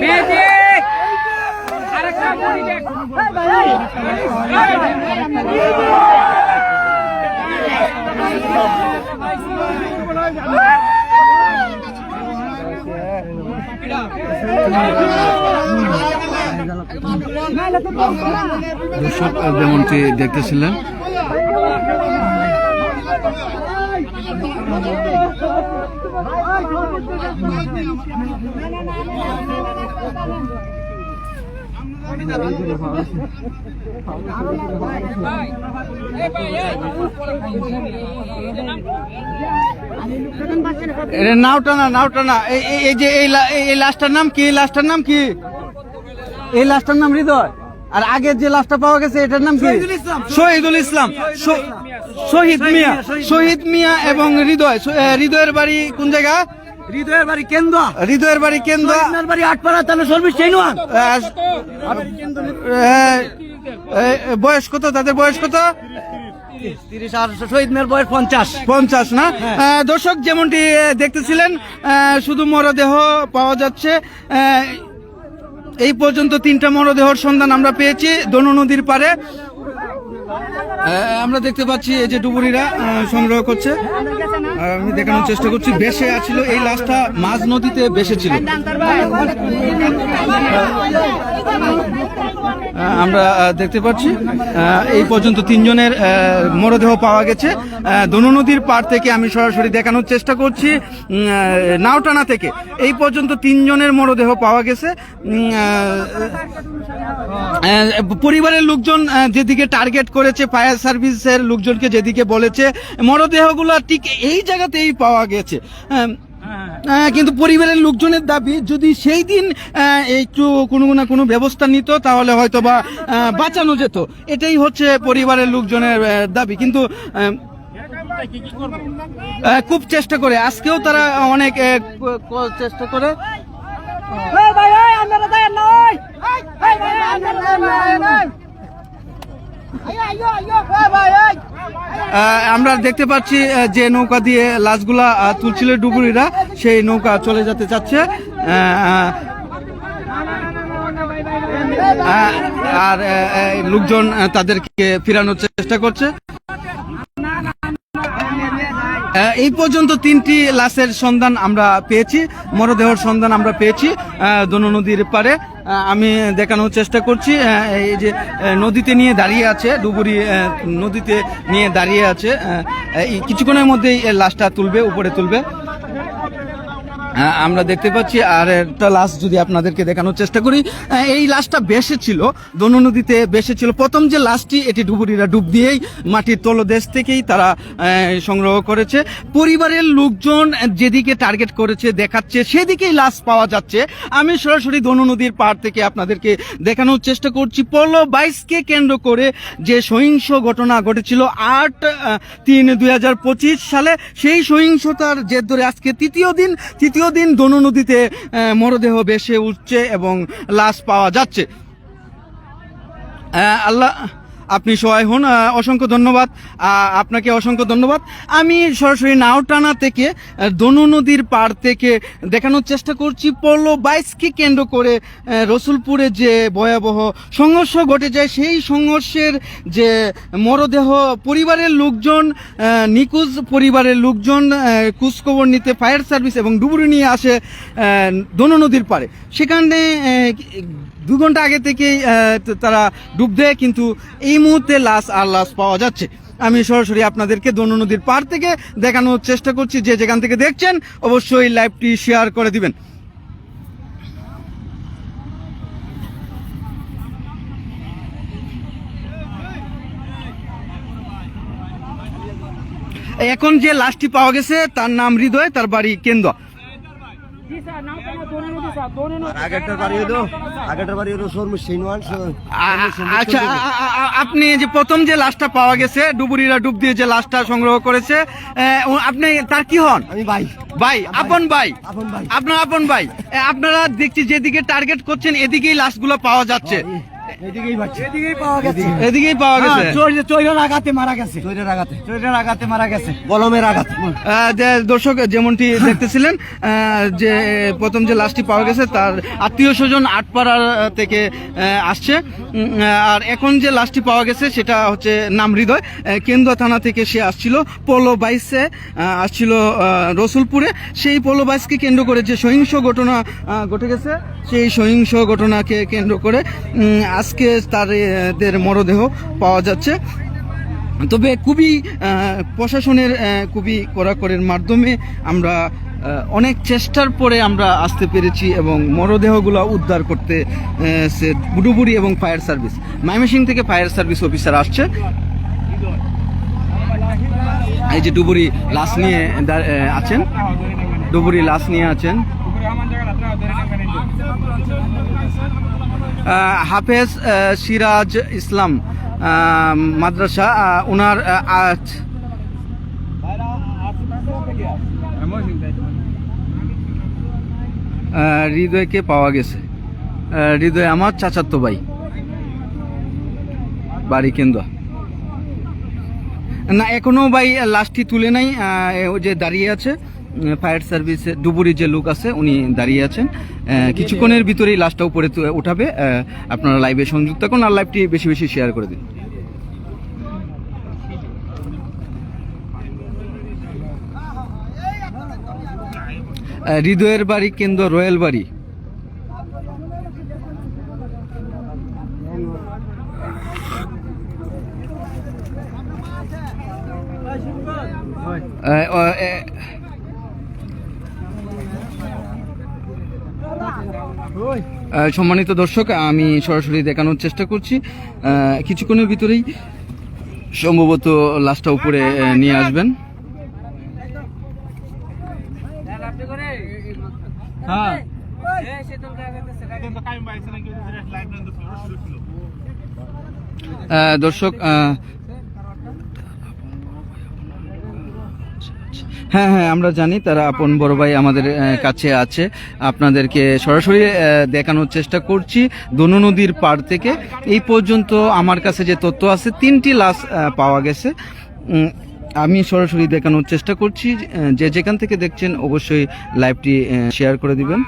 Magic আরেকটা বড়ি দেখ দর্শক যেমনটি দেখতেছিলেন এটা নাও টানা নাও টানা। এই যে, এই লা- এই- এই লাস্টটার নাম কি? এই লাস্টটার নাম কি? এই লাস্টটার নাম হৃদয়? আর আগের যে লাস্টটা পাওয়া গেছে এটার নাম কি? শহীদুল ইসলাম। শহীদ মিয়া শহীদ মিয়া। এবং হৃদয়। হৃদয়ের বাড়ি কোন জায়গা? হৃদয়ের বাড়ি কেন্দ্র হৃদয়ের বাড়ি কেন্দ্র বাড়ি আটপাড়া তাহলে সর্বিস চেনুয়ান বয়স কত? তাদের বয়স কত? শহীদ মেয়ের বয়স পঞ্চাশ। না? দর্শক যেমনটি দেখতেছিলেন শুধু মরদেহ পাওয়া যাচ্ছে। এই পর্যন্ত তিনটা মরদেহর সন্ধান আমরা পেয়েছি দনু নদীর পারে আমরা দেখতে পাচ্ছি এই যে ডুবুরিরা সংগ্রহ করছে। আমি দেখানোর চেষ্টা করছি বেশে আছিল, এই লাশটা মাঝ নদীতে বেশে ছিল আমরা দেখতে পাচ্ছি এই পর্যন্ত তিনজনের মরদেহ পাওয়া গেছে। দনু নদীর পার থেকে আমি সরাসরি দেখানোর চেষ্টা করছি নাওটানা থেকে। এই পর্যন্ত তিনজনের মরদেহ পাওয়া গেছে। পরিবারের লোকজন যেদিকে টার্গেট করেছে ফায়ার সার্ভিসের লোকজনকে যেদিকে বলেছে মরদেহগুলো ঠিক এই জায়গাতেই পাওয়া গেছে। আহ, আহ, কিন্তু পরিবারের লোকজনের দাবি যদি সেই দিন একটু কোনো না কোনো ব্যবস্থা নিত তাহলে হয়তো বা বাঁচানো যেত। এটাই হচ্ছে পরিবারের লোকজনের দাবি। কিন্তু খুব চেষ্টা করে। আজকেও তারা অনেক চেষ্টা করে। আহ, আমরা দেখতে পাচ্ছি যে নৌকা দিয়ে লাশগুলা তুলছিল ডুবুরিরা, সেই নৌকা চলে যেতে চাচ্ছে। আর লোকজন তাদেরকে ফিরানোর চেষ্টা করছে। এই পর্যন্ত তিনটি লাশের সন্ধান আমরা পেয়েছি, মরদেহর সন্ধান আমরা পেয়েছি দনু নদীর পারে আমি দেখানোর চেষ্টা করছি এই যে নদীতে নিয়ে দাঁড়িয়ে আছে, ডুবুরি নদীতে নিয়ে দাঁড়িয়ে আছে কিছুক্ষণের মধ্যেই লাশটা তুলবে, উপরে তুলবে। আমরা দেখতে পাচ্ছি, আর একটা লাশ যদি আপনাদেরকে দেখানোর চেষ্টা করি এই লাশটা বেসে ছিল দনু নদীতে বেসে ছিল। প্রথম যে লাশটি, এটি ডুবুরিরা ডুব দিয়েই মাটির তলদেশ থেকেই তারা সংগ্রহ করেছে। পরিবারের লোকজন যেদিকে টার্গেট করেছে, দেখাচ্ছে, সেদিকেই লাশ পাওয়া যাচ্ছে। আমি সরাসরি দনু নদীর পাড় থেকে আপনাদেরকে দেখানোর চেষ্টা করছি। পলো বাইশকে কেন্দ্র করে যে সহিংস ঘটনা ঘটেছিল আট তিন দুই সালে, সেই সহিংসতার জের ধরে আজকে তৃতীয় দিন, তৃতীয় দিন দনু নদীতে মরদেহ বেশে উঠছে এবং লাশ পাওয়া যাচ্ছে। আল্লাহ আপনি সহায় হন অসংখ্য ধন্যবাদ। আপনাকে অসংখ্য ধন্যবাদ। আমি সরাসরি নাওটানা থেকে দনু নদীর পার থেকে দেখানোর চেষ্টা করছি। পৌলো বাইশকে কেন্দ্র করে রসুলপুরে যে ভয়াবহ সংঘর্ষ ঘটে যায়, সেই সংঘর্ষের যে মরদেহ পরিবারের লোকজন নিখোঁজ পরিবারের লোকজন খোঁজখবর নিতে ফায়ার সার্ভিস এবং ডুবুরি নিয়ে আসে দনু নদীর পারে সেখানে দু ঘণ্টা আগে থেকেই তারা ডুব দেয়, কিন্তু এই মুহূর্তে লাশ আর লাশ পাওয়া যাচ্ছে। আমি সরাসরি আপনাদেরকে দনু নদীর পার থেকে দেখানোর চেষ্টা করছি, যে যেখান থেকে দেখছেন, অবশ্যই লাইভটি শেয়ার করে দিবেন। এখন যে লাশটি পাওয়া গেছে, তার নাম হৃদয়, তার বাড়ি কেন্দ্র আচ্ছা আ- আ- আ- আপনি যে প্রথম যে লাশটা পাওয়া গেছে ডুবুরিরা ডুব দিয়ে যে লাশটা সংগ্রহ করেছে আপনি তার কি হন? আমি ভাই। ভাই আপন ভাই? আপন আপনার আপন ভাই। আপনারা দেখছি যেদিকে টার্গেট করছেন এদিকেই লাশগুলো পাওয়া যাচ্ছে। এদিকেই পাওয়া গেছে। এদিকেই। পাওয়া গেছে। চৈরের আঘাতে মারা গেছে। চৈরের আঘাতে। চৈরের আঘাতে মারা গেছে। গলমের আঘাতে। আহ, যে দর্শক যেমনটি দেখতেছিলেন যে প্রথম যে লাশটি পাওয়া গেছে তার আত্মীয় স্বজন আটপাড়ার থেকে আসছে। আর এখন যে লাশটি পাওয়া গেছে সেটা হচ্ছে নাম হৃদয়। কেন্দ্র থানা থেকে সে আসছিল পোলো বাইসে আসছিল রসুলপুরে। সেই পোলো বাইসকে কেন্দ্র করে যে সহিংস ঘটনা ঘটে গেছে সেই সহিংস ঘটনাকে কেন্দ্র করে আজকে তাদের মরদেহ পাওয়া যাচ্ছে। তবে খুবই প্রশাসনের খুবই কড়াকড়ির মাধ্যমে আমরা অনেক চেষ্টার পরে আমরা আসতে পেরেছি এবং মরদেহগুলো উদ্ধার করতে সে ডুবুরি এবং ফায়ার সার্ভিস, ময়মনসিং থেকে ফায়ার সার্ভিস অফিসার আসছে। এই যে ডুবুরি লাশ নিয়ে আছেন। ডুবুরি লাশ নিয়ে আছেন। হাফেজ সিরাজ ইসলাম মাদ্রাসা ওনার হৃদয়কে পাওয়া গেছে। হৃদয় আমার চাচাতো ভাই। বাড়ি কেন্দ্র না, এখনও ভাই, লাশটি তুলে নাই ও যে দাঁড়িয়ে আছে। ফায়ার সার্ভিসে ডুবুরি যে লোক আছে উনি দাঁড়িয়ে আছেন। কিছুক্ষণের ভিতরেই লাশটা উপরে আহ, আপনারা লাইভে সংযুক্ত করুন আর লাইভটি বেশি বেশি শেয়ার করে দিন। হৃদয়ের বাড়ি কেন্দ্র রয়্যাল বাড়ি। সম্মানিত দর্শক আমি সরাসরি দেখানোর চেষ্টা করছি। কিছুক্ষণের ভিতরেই সম্ভবত লাশটা উপরে নিয়ে আসবেন। হ্যাঁ। দর্শক হ্যাঁ হ্যাঁ আমরা জানি, তারা আপন বড় ভাই আমাদের কাছে আছে। আপনাদেরকে সরাসরি দেখানোর চেষ্টা করছি দনু নদীর পাড় থেকে। এই পর্যন্ত আমার কাছে যে তথ্য আছে, তিনটি লাশ পাওয়া গেছে। আমি সরাসরি দেখানোর চেষ্টা করছি। যে যেখান থেকে দেখছেন, অবশ্যই লাইভটি শেয়ার করে দিবেন।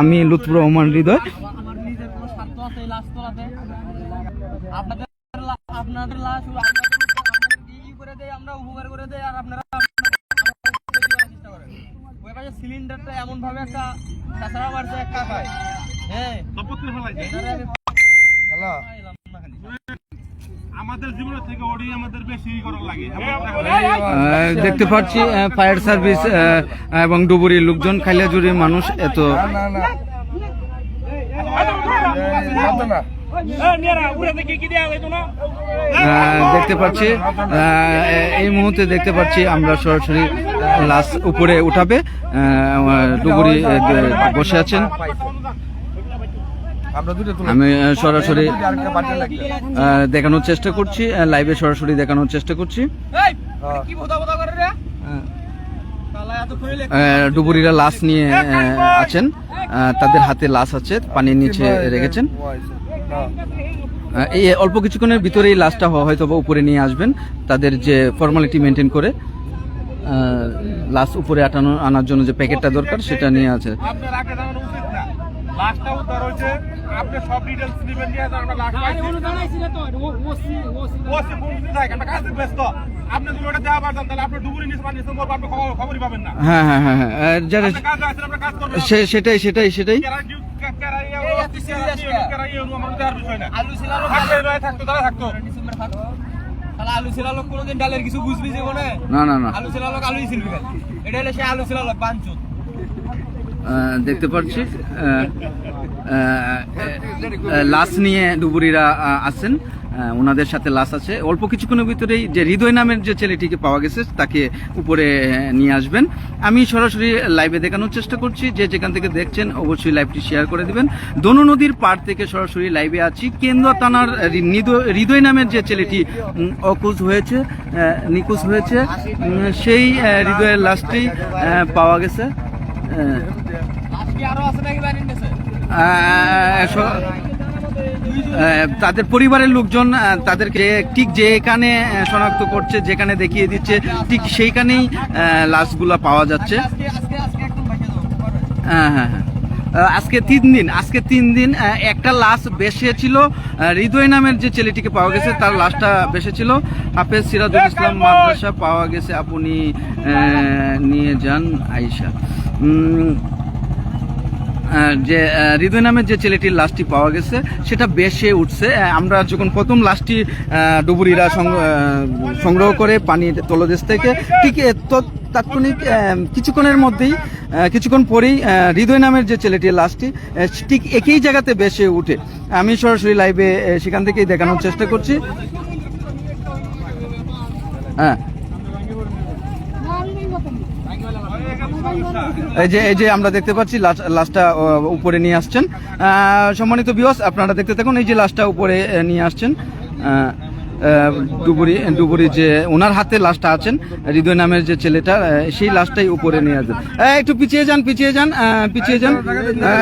আমি লুৎফুর রহমান হৃদয়। লাশ, আপনাদের লাশ, আপনাদের দেয়, আমরা উপকার করে দেয় আর আপনারা সিলিন্ডারটা এমন ভাবে একটা তাছাড়া মারছে একটা খায় হ্যাঁ হ্যালো আমাদের জীবনের থেকে ওডি আমাদের বেশি করার লাগে দেখতে পাচ্ছি ফায়ার সার্ভিস এবং ডুবুরির লোকজন খাইলাজুরির মানুষ এত আহ, দেখতে পাচ্ছি এই মুহূর্তে দেখতে পাচ্ছি আমরা সরাসরি লাশ উপরে উঠাবে ডুবুরি বসে আছেন। আমি সরাসরি দেখানোর চেষ্টা করছি লাইভে সরাসরি দেখানোর চেষ্টা করছি। ডুবুরিরা লাশ নিয়ে আছেন তাদের হাতে লাশ আছে পানির নিচে রেখেছেন। এই অল্প কিছুক্ষণের ভিতরেই লাশটা হ- হয়তো বা উপরে নিয়ে আসবেন তাদের যে ফর্মালিটি মেনটেন করে লাশ উপরে আটানো আনার জন্য যে প্যাকেটটা দরকার সেটা নিয়ে আছে। আপনার আগে জানানো উচিত না। লাস্টটা উদ্ধার হয়েছে আপনি সব ডিটেলস নেবেন নিয়ে যান আমরা লাস্ট পাইছি। ওসি বলতে থাকে আমরা কাজে ব্যস্ত। আপনি যদি ওটা দেওয়া পারতেন তাহলে আপনি ডুবুরি নিচে পানি নিচে আপনি খবরই পাবেন না। হ্যাঁ হ্যাঁ হ্যাঁ হ্যাঁ। যারা কাজ কাজ সেটাই সেটাই সেটাই। ডালের কিছু না না না। আলু এটা হলো সে আলু দেখতে পাচ্ছি লাশ নিয়ে ডুবুরিরা আছেন। ওনাদের সাথে লাশ আছে। অল্প কিছুক্ষণের ভিতরেই যে হৃদয় নামের যে ছেলেটিকে পাওয়া গেছে তাকে উপরে নিয়ে আসবেন। আমি সরাসরি লাইভে দেখানোর চেষ্টা করছি। যে যেখান থেকে দেখছেন অবশ্যই লাইভটি শেয়ার করে দিবেন। দনু নদীর পাড় থেকে সরাসরি লাইভে আছি। কেন্দ্র থানার হৃদয়- নামের যে ছেলেটি অকুজ হয়েছে নিখোঁজ হয়েছে। সেই হৃদয়ের লাশটি পাওয়া গেছে। তাদের পরিবারের লোকজন তাদেরকে ঠিক যেখানে শনাক্ত করছে, যেখানে দেখিয়ে দিচ্ছে, ঠিক সেইখানেই লাশগুলা পাওয়া যাচ্ছে। হ্যাঁ হ্যাঁ হ্যাঁ। আজকে তিন দিন, আজকে তিন দিন একটা লাশ বেশে ছিল হৃদয় নামের যে ছেলেটিকে পাওয়া গেছে, তার লাশটা বেশে ছিল হাফেজ সিরাজুল ইসলাম মাদ্রাসা পাওয়া গেছে। আপনি নিয়ে যান আইসা যে হৃদয় নামের যে ছেলেটির লাশটি পাওয়া গেছে, সেটা বেশে উঠছে। আমরা যখন প্রথম লাশটি ডুবুরিরা সংগ্রহ করে পানির তলদেশ থেকে, ঠিক তাৎক্ষণিক কিছুক্ষণের মধ্যেই কিছুক্ষণ পরেই হৃদয় নামের যে ছেলেটির লাশটি ঠিক একই জায়গাতে বেশে উঠে। আমি সরাসরি লাইভে সেখান থেকেই দেখানোর চেষ্টা করছি। হ্যাঁ। এই যে এই যে আমরা দেখতে পাচ্ছি লাশ- লাশটা উপরে নিয়ে আসছেন। সম্মানিত বিয়স আপনারা দেখতে থাকুন, এই যে লাশটা উপরে নিয়ে আসছেন। ডুবুরি ডুবুরি যে ওনার হাতে লাশটা আছেন, হৃদয় নামের যে ছেলেটা সেই লাশটাই উপরে নিয়ে আসবেন একটু পিছিয়ে যান পিছিয়ে যান পিছিয়ে যান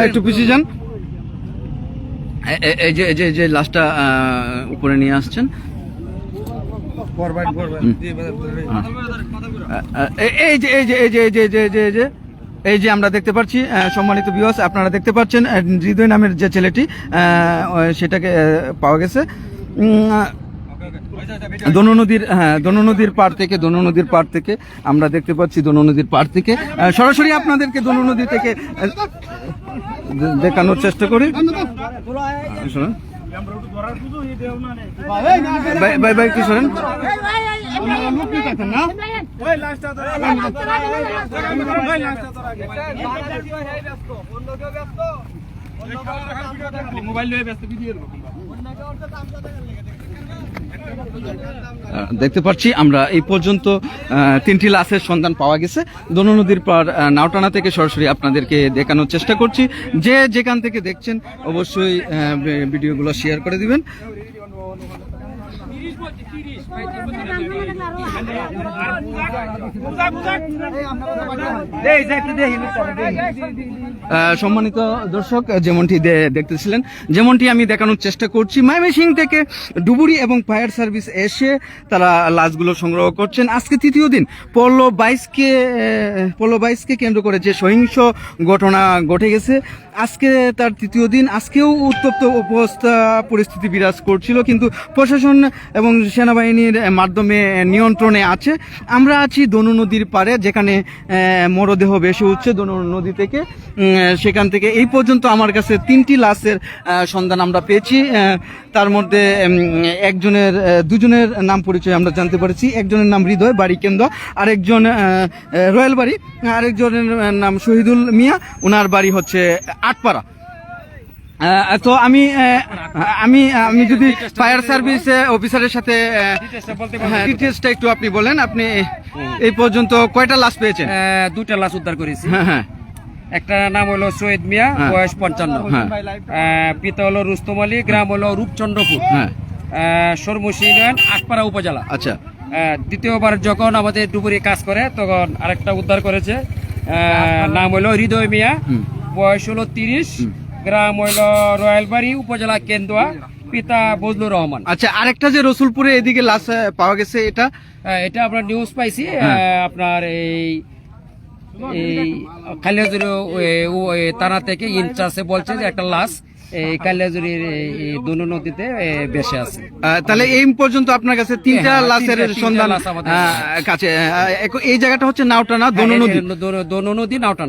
একটু পিছিয়ে যান। এই যে এই যে লাশটা উপরে নিয়ে আসছেন এই যে এই যে এই যে এই যে এই যে এই যে এই যে আমরা দেখতে পাচ্ছি সম্মানিত বিওস আপনারা দেখতে পাচ্ছেন হৃদয় নামের যে ছেলেটি সেটাকে পাওয়া গেছে। দনু নদীর হ্যাঁ দনু নদীর পাড় থেকে দনু নদীর পাড় থেকে আমরা দেখতে পাচ্ছি দনু নদীর পাড় থেকে। সরাসরি আপনাদেরকে দনু নদী থেকে দেখানোর চেষ্টা করি। ভাই ভাই কি শোনেন। মোবাইল নিয়ে ব্যস্ত ভিডিও আহ, দেখতে পাচ্ছি, আমরা এই পর্যন্ত তিনটি লাশের সন্ধান পাওয়া গেছে। দনু নদীর পার নাওটানা থেকে সরাসরি আপনাদেরকে দেখানোর চেষ্টা করছি। যে যেখান থেকে দেখছেন, অবশ্যই ভিডিওগুলো শেয়ার করে দিবেন। সম্মানিত দর্শক, যেমনটি দেখতেছিলেন, যেমনটি আমি দেখানোর চেষ্টা করছি ময়মনসিং থেকে ডুবুরি এবং ফায়ার সার্ভিস এসে তারা লাশগুলো সংগ্রহ করছেন। আজকে তৃতীয় দিন পল্ল বাইশকে পল্ল বাইশকে কেন্দ্র করে যে সহিংস ঘটনা ঘটে গেছে, আজকে তার তৃতীয় দিন। আজকেও উত্তপ্ত অবস্থা, পরিস্থিতি বিরাজ করছিল, কিন্তু প্রশাসন এবং সেনাবাহিনীর মাধ্যমে নিয়ন্ত্রণে আছে। আমরা আছি দনু নদীর পারে যেখানে মরদেহ বেশি উঠছে দনু নদী থেকে। সেখান থেকে এই পর্যন্ত আমার কাছে তিনটি লাশের সন্ধান আমরা পেয়েছি। তার মধ্যে একজনের দুজনের নাম পরিচয় আমরা জানতে পেরেছি। একজনের নাম হৃদয়, বাড়ি কেন্দ্র। আরেকজন রয়্যাল বাড়ি। আরেকজনের নাম শহীদুল মিয়া। ওনার বাড়ি হচ্ছে আটপাড়া। তো আমি আমি আমি যদি ফায়ার সার্ভিস অফিসারের সাথে হ্যাঁ ডিটেলসটা একটু আপনি বলেন আপনি এই পর্যন্ত কয়টা লাশ পেয়েছেন? দুটা লাশ উদ্ধার করেছি। হ্যাঁ হ্যাঁ। একটা নাম হলো সৈয়দ মিয়া হ্যাঁ। বয়স পঞ্চান্ন। হ্যাঁ। পিতা হলো রুস্তম আলী গ্রাম হলো রূপচন্দ্রপুর। হ্যাঁ। সরমুশি ইউনিয়ন আটপাড়া উপজেলা। আচ্ছা। দ্বিতীয়বার যখন আমাদের ডুবুরি কাজ করে তখন আরেকটা উদ্ধার করেছে। নাম হলো হৃদয় মিয়া বয়স হলো তিরিশ। গ্রাম হলো রয়্যালবাড়ি উপজেলা কেন্দুয়া পিতা বজলুর রহমান। আচ্ছা আরেকটা যে রসুলপুরে এদিকে লাশ পাওয়া গেছে এটা? এটা আমরা নিউজ পাইছি হ্যাঁ। আপনার এই এই কালিয়াজুরি থানা থেকে ইনচার্জে বলছে যে একটা লাশ এই কালিয়াজুরির দনু নদীতে এ, আছে। তাহলে এই পর্যন্ত আপনার কাছে তিনটা হ্যাঁ, লাশের তিনটা সন্ধান কাছে। এই জায়গাটা হচ্ছে নাওটানা দনু নদী। দনু নদী নাওটান।